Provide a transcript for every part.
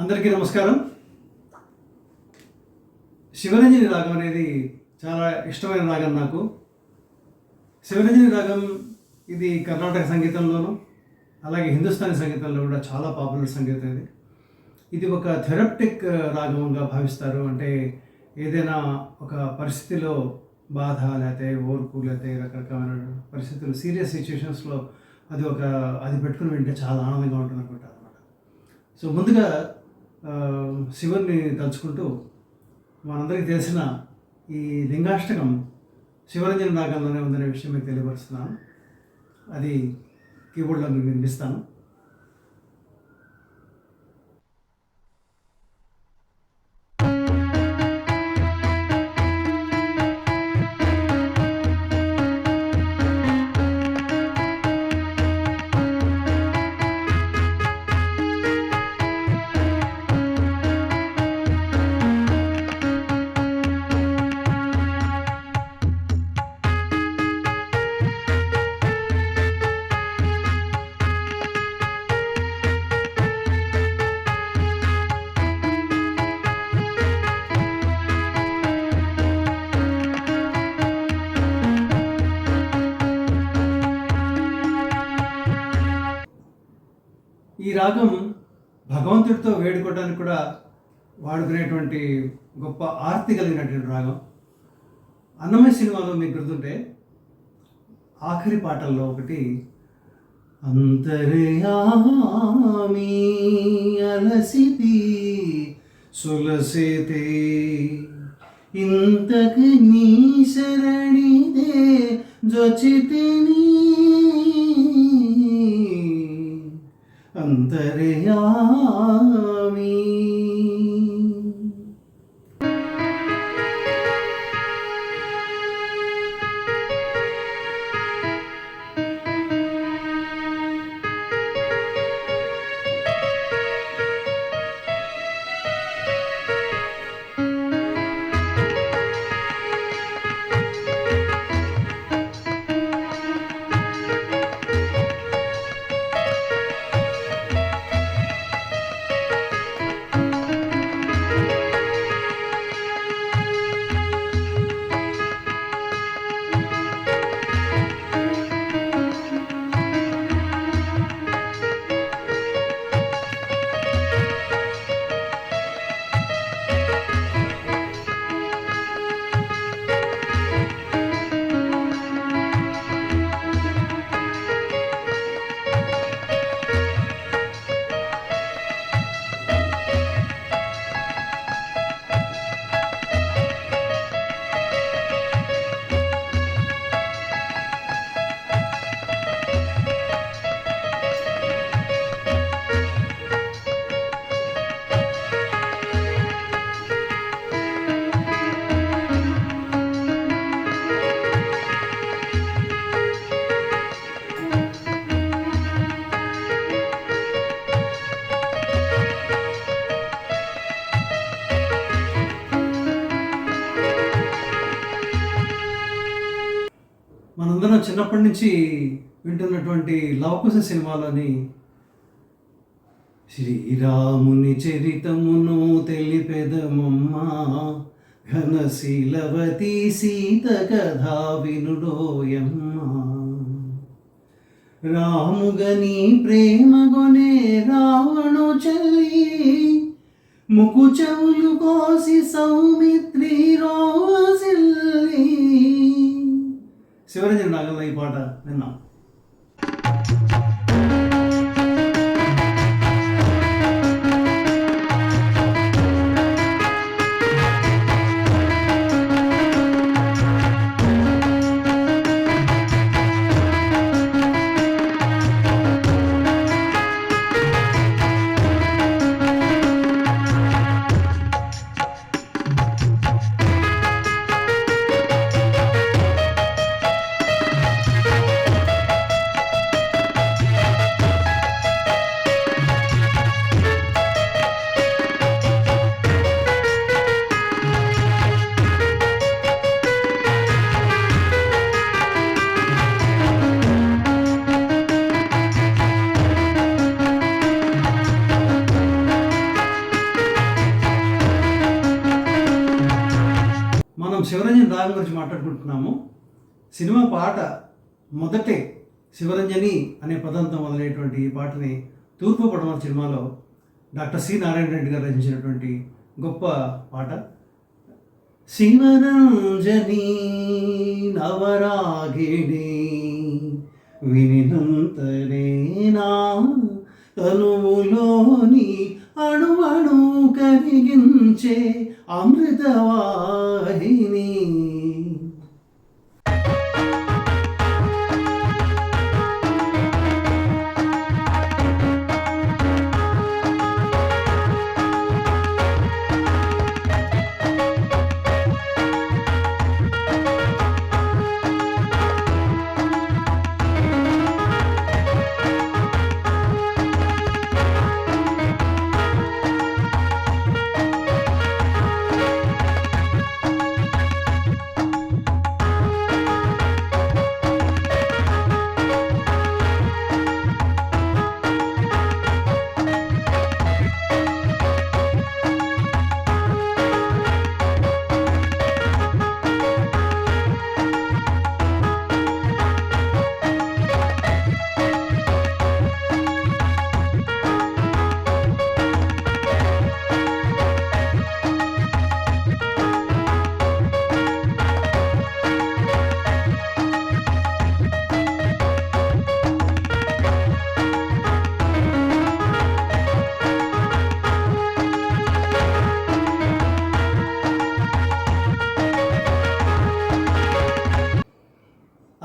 అందరికీ నమస్కారం. శివరంజని రాగం అనేది చాలా ఇష్టమైన రాగం నాకు. శివరంజని రాగం ఇది కర్ణాటక సంగీతంలోను అలాగే హిందుస్థానీ సంగీతంలో కూడా చాలా పాపులర్ సంగీతం ఇది. ఇది ఒక థెరప్టిక్ రాగంగా భావిస్తారు. అంటే ఏదైనా ఒక పరిస్థితిలో బాధ లేకపోతే ఓర్పు లేకపోతే రకరకమైన పరిస్థితులు సీరియస్ సిచ్యుయేషన్స్లో అది ఒక అది పెట్టుకుని వింటే చాలా ఆనందంగా ఉంటుంది అనుకుంటా అనమాట సో ముందుగా శివుణ్ణి తలుచుకుంటూ మనందరికీ తెలిసిన ఈ లింగాష్టకం శివరంజన రాగంలోనే ఉందనే విషయం మీకు తెలియపరుస్తున్నాను. అది కీబోర్డ్లో మీకు వినిపిస్తాను. రాగం భగవంతుడితో వేడుకోవడానికి కూడా వాడుకునేటువంటి గొప్ప ఆర్తి కలిగినటువంటి రాగం. అన్నమయ్య సినిమాలో మీకు గుర్తుంటే ఆఖరి పాటల్లో ఒకటి అంతర్యామి అలసితి సులసితే ఇంతకు నీ శరణిదే జొచితిని అంతర్యామి మనందరం చిన్నప్పటి నుంచి వింటున్నటువంటి లవకుశ సినిమాలోని శ్రీరాముని చరితమును తెలిపెదమమ్మా. ఘనశీలవతి సీత కథా వినుడోయమ్మ రాముగని ప్రేమగొనే రావణు చల్లి ముకు చెవులు కోసి సౌమిత్రి రోసిల్లి శివరంజన్ రాగంలో ఈ పాట విన్నాం సినిమా పాట మొదటే శివరంజని అనే పదంతో మొదలైనటువంటి ఈ పాటని తూర్పు పడమర సినిమాలో డాక్టర్ సి నారాయణ రెడ్డి గారు రచించినటువంటి గొప్ప పాట. శివరంజని నవరాగిణి వినినంతనేనా తనువులోని అణువణు కరిగించే అమృతవాహిని.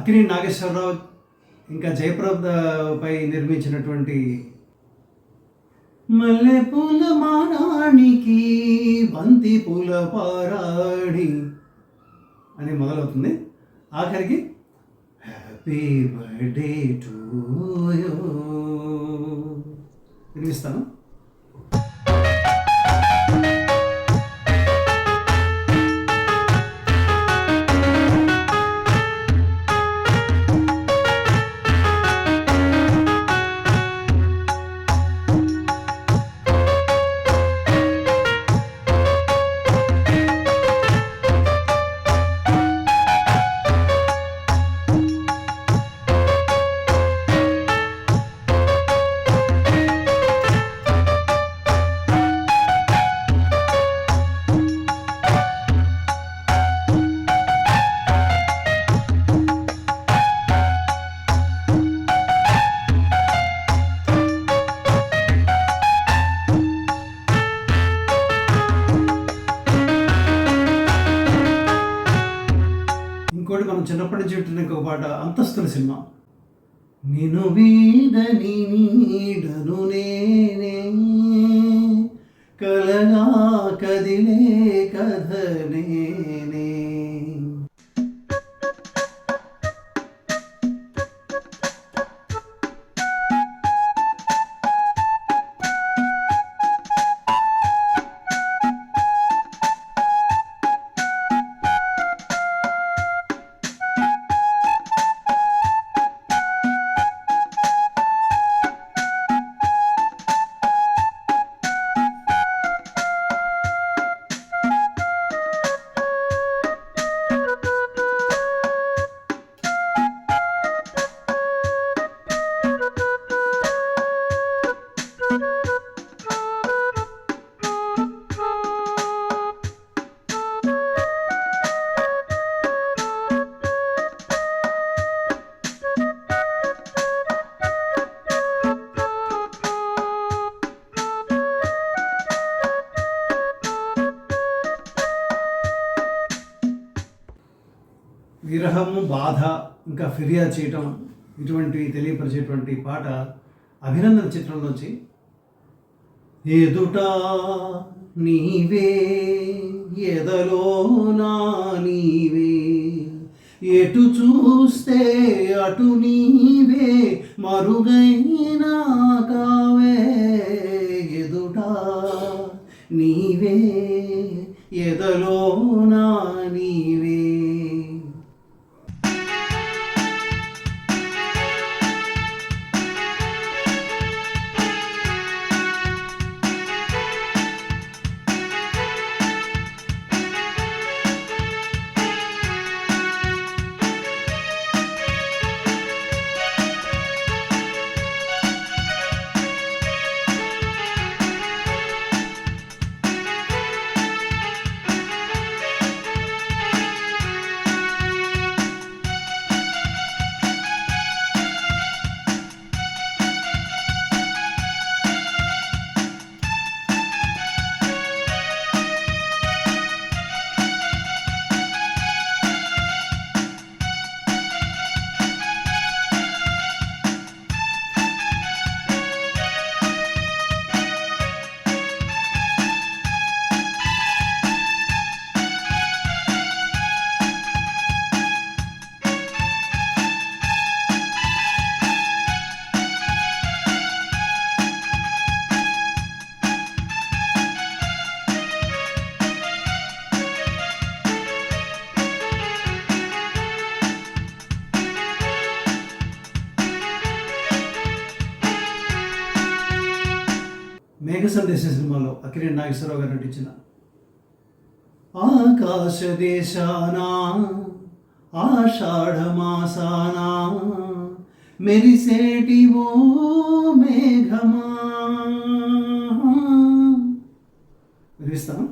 అక్కిని నాగేశ్వరరావు ఇంకా జయప్రద పై నిర్మించినటువంటి మల్లె పూల మారాణికి బంతి పూల పారాణి అని మొదలవుతుంది. ఆఖరికి హ్యాపీ బర్త్డే టు యూ వినిపిస్తాను చిన్నప్పటి ఇంకొక పాట అంతస్తుల సినిమా. నిన్ను వీడని నీడను నేనే. కలగా కదిలే కథనే. ఆగ్రహము బాధ ఇంకా ఫిర్యాదు చేయటం ఇటువంటి తెలియపరిచేటువంటి పాట అభినందన చిత్రంలోంచి ఎదుట నీవే ఎదలో నా నీవే ఎటు చూస్తే అటు నీవే మరుగైనా కావే ఎదుట నీవే ఎదలో నా నాగేశ్వరరావు గారు నటించిన ఆకాశ దేశానా ఆషాఢమాసానా మెరిసేటి ఓ మేఘమా. వినిపిస్తాను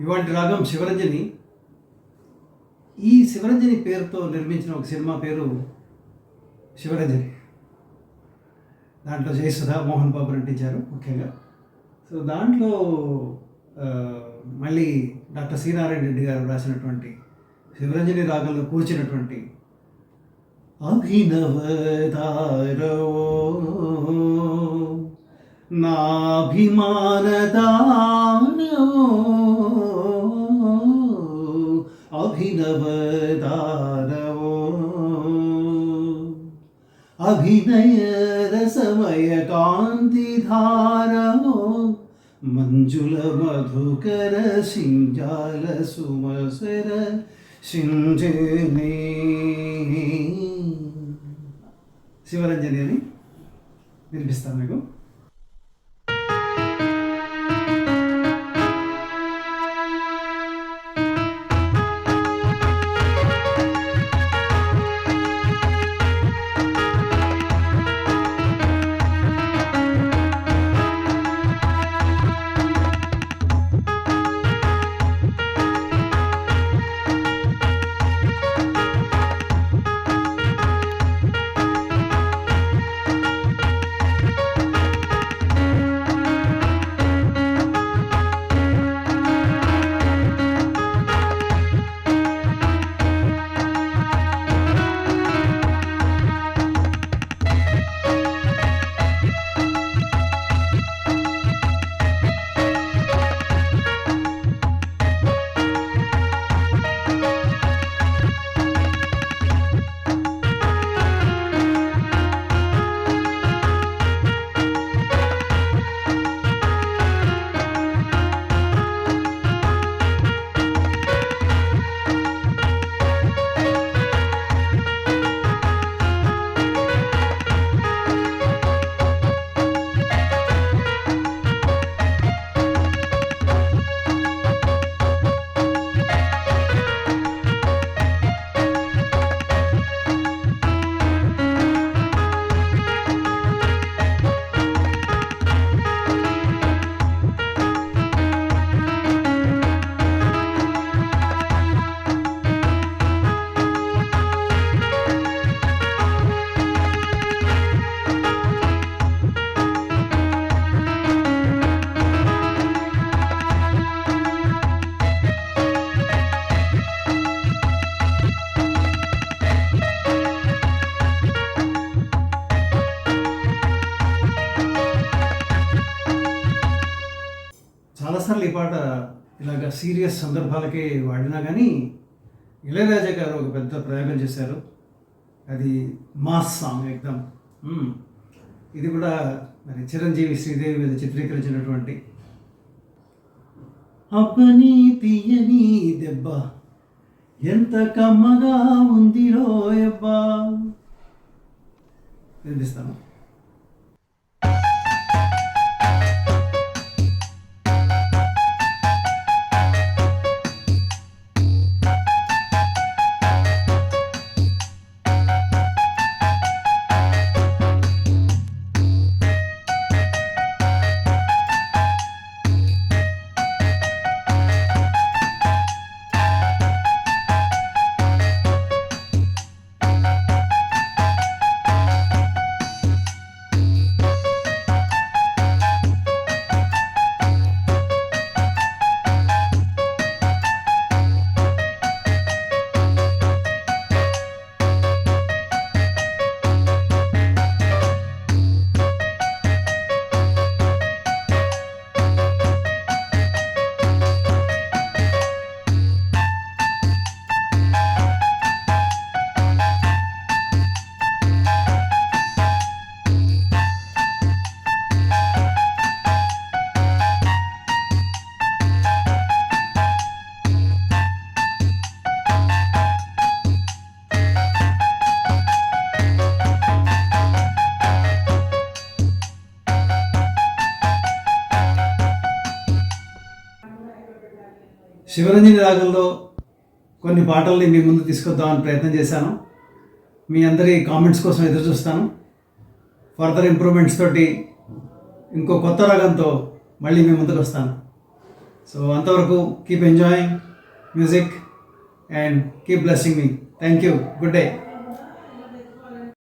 ఇవాటి రాగం శివరంజని. ఈ శివరంజని పేరుతో నిర్మించిన ఒక సినిమా పేరు శివరంజని. దాంట్లో జయసుధా మోహన్ బాబు నటించారు ముఖ్యంగా. సో దాంట్లో మళ్ళీ డాక్టర్ సీనారాయణ రెడ్డి గారు రాసినటువంటి శివరంజని రాగంలో కూర్చినటువంటి అభినవదారో నాభిమానదానవో అభినవదానవో అభినయ రసమయ కాంతిధారమో మంజుల మధుకర సింజాల సుమసర సింజనే శివరంజని అని వినిపిస్తాను మీకు. పాట ఇలాగ సీరియస్ సందర్భాలకే వాడినా కానీ ఇళయరాజా గారు ఒక పెద్ద ప్రయోగం చేశారు. అది మాస్ సాంగ్ ఎగ్దాం ఇది కూడా మరి చిరంజీవి శ్రీదేవి మీద చిత్రీకరించినటువంటి అబ్బని తీయని దెబ్బ. ఎంత కమ్మగా ఉంది రోయబ్బా వినిపిస్తాను. శివరంజని రాగంలో కొన్ని పాటల్ని మీ ముందు తీసుకొద్దామని ప్రయత్నం చేశాను. మీ అందరి కామెంట్స్ కోసం ఎదురు చూస్తాను. ఫర్దర్ ఇంప్రూవ్మెంట్స్ తోటి ఇంకో కొత్త రాగంతో మళ్ళీ మీ ముందుకు వస్తాను. సో అంతవరకు keep enjoying music and keep blessing me thank you good day